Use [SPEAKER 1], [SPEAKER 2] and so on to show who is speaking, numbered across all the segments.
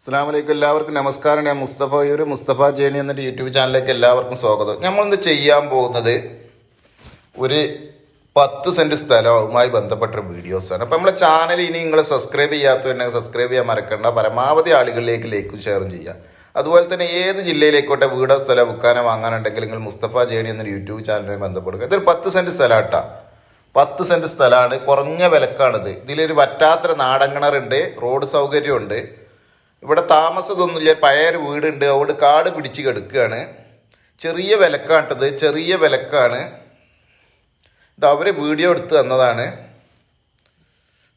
[SPEAKER 1] അസ്സാം വലൈക്കും എല്ലാവർക്കും. നമസ്കാരം. ഞാൻ മുസ്തഫ ഒരു മുസ്തഫ ജേണി എന്നൊരു യൂട്യൂബ് ചാനലിലേക്ക് എല്ലാവർക്കും സ്വാഗതം. നമ്മളിന്ന് ചെയ്യാൻ പോകുന്നത് ഒരു പത്ത് സെന്റ് സ്ഥലവുമായി ബന്ധപ്പെട്ട വീഡിയോസാണ്. അപ്പോൾ നമ്മളെ ചാനൽ ഇനി നിങ്ങൾ സബ്സ്ക്രൈബ് ചെയ്യാത്തവരുണ്ടെങ്കിൽ സബ്സ്ക്രൈബ് ചെയ്യാൻ മറക്കണ്ട. പരമാവധി ആളുകളിലേക്ക് ലൈക്കും ഷെയറും ചെയ്യുക. അതുപോലെ തന്നെ ഏത് ജില്ലയിലേക്കോട്ടെ വീടോ സ്ഥലം വിൽക്കാനോ വാങ്ങാനുണ്ടെങ്കിൽ നിങ്ങൾ മുസ്തഫ ജേണി എന്നൊരു യൂട്യൂബ് ചാനലുമായി ബന്ധപ്പെടുക. ഇതൊരു പത്ത് സെന്റ് സ്ഥലമാട്ടോ പത്ത് സെന്റ് സ്ഥലമാണ്. കുറഞ്ഞ വിലക്കാണിത്. ഇതിലൊരു വറ്റാത്തൊരു നാടങ്ങണറുണ്ട് റോഡ് സൗകര്യമുണ്ട്. ഇവിടെ താമസമൊന്നുമില്ല പഴയൊരു വീടുണ്ട് അവിടെ കാട് പിടിച്ച് കിടക്കുകയാണ്. ചെറിയ വിലക്കാട്ടത് ചെറിയ വിലക്കാണ്. ഇത് അവർ വീഡിയോ എടുത്ത് തന്നതാണ്.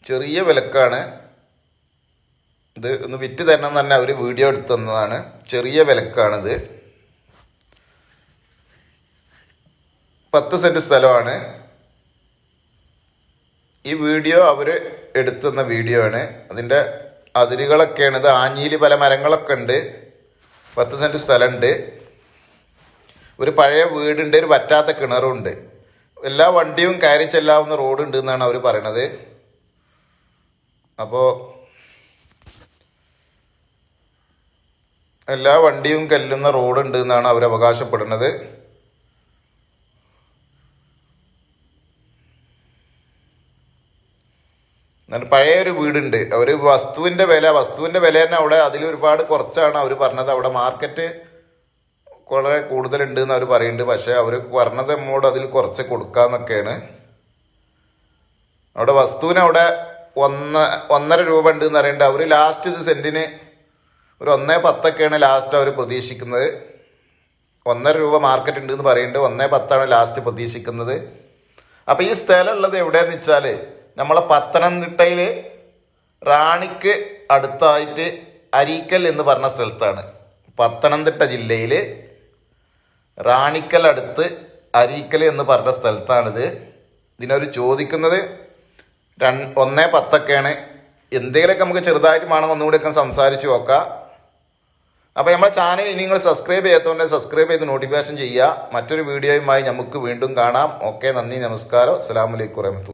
[SPEAKER 1] ചെറിയ വിലക്കാണ്. ഇത് ഒന്ന് വിറ്റ് തരണം തന്നെ അവർ വീഡിയോ എടുത്ത് തന്നതാണ്. ചെറിയ വിലക്കാണിത്. പത്ത് സെന്റ് സ്ഥലമാണ്. ഈ വീഡിയോ അവർ എടുത്തുന്ന വീഡിയോ ആണ്. അതിന്റെ അതിരുകളൊക്കെയാണ് ഇത് ആഞ്ഞിലി പല മരങ്ങളൊക്കെ ഉണ്ട് പത്ത് സെന്റ് സ്ഥലമുണ്ട്. ഒരു പഴയ വീടുണ്ട് ഒരു പറ്റാത്ത കിണറുണ്ട്. എല്ലാ വണ്ടിയും കയറി ചെല്ലാവുന്ന റോഡുണ്ട് എന്നാണ് അവർ പറയണത്. അപ്പോൾ എല്ലാ വണ്ടിയും കല്ലുന്ന റോഡുണ്ട് എന്നാണ് അവർ അവകാശപ്പെടുന്നത്. എന്നിട്ട് പഴയ ഒരു വീടുണ്ട്. അവർ വസ്തുവിന്റെ വില വസ്തുവിന്റെ വില തന്നെ അവിടെ അതിൽ ഒരുപാട് കുറച്ചാണ് അവർ പറഞ്ഞത്. അവിടെ മാർക്കറ്റ് വളരെ കൂടുതലുണ്ട് എന്ന് അവർ പറയുന്നുണ്ട്. പക്ഷെ അവർ പറഞ്ഞത് നമ്മോട് അതിൽ കുറച്ച് കൊടുക്കാമെന്നൊക്കെയാണ് അവിടെ വസ്തുവിന് അവിടെ ഒന്ന് ഒന്നര രൂപ ഉണ്ട് എന്ന് പറയുന്നുണ്ട്. അവർ ലാസ്റ്റ് ഇത് സെന്റിന് ഒരു ഒന്നേ പത്തൊക്കെയാണ് ലാസ്റ്റ് അവർ പ്രതീക്ഷിക്കുന്നത്. ഒന്നര രൂപ മാർക്കറ്റ് ഉണ്ട് എന്ന് പറയുന്നുണ്ട്. ഒന്നേ പത്താണ് ലാസ്റ്റ് പ്രതീക്ഷിക്കുന്നത്. അപ്പോൾ ഈ സ്ഥലം ഉള്ളത് എവിടെയാന്ന് വെച്ചാൽ നമ്മളെ പത്തനംതിട്ടയിൽ റാണിക്ക് അടുത്തായിട്ട് അരീക്കൽ എന്ന് പറഞ്ഞ സ്ഥലത്താണ്. പത്തനംതിട്ട ജില്ലയിൽ റാണിക്കൽ അടുത്ത് അരീക്കൽ എന്ന് പറഞ്ഞ സ്ഥലത്താണിത്. ഇതിനൊരു ചോദിക്കുന്നത് രൺ ഒന്നേ പത്തൊക്കെയാണ്. എന്തെങ്കിലുമൊക്കെ നമുക്ക് ചെറുതായിട്ട് വേണം ഒന്നുകൂടിയൊക്കെ സംസാരിച്ച് നോക്കാം. അപ്പോൾ നമ്മുടെ ചാനൽ ഇനി നിങ്ങൾ സബ്സ്ക്രൈബ് ചെയ്യാത്തതുകൊണ്ട് സബ്സ്ക്രൈബ് ചെയ്ത് നോട്ടിഫിക്കേഷൻ ചെയ്യുക. മറ്റൊരു വീഡിയോയുമായി നമുക്ക് വീണ്ടും കാണാം. ഓക്കെ നന്ദി നമസ്കാരം. അസ്സാം വലൈക്കും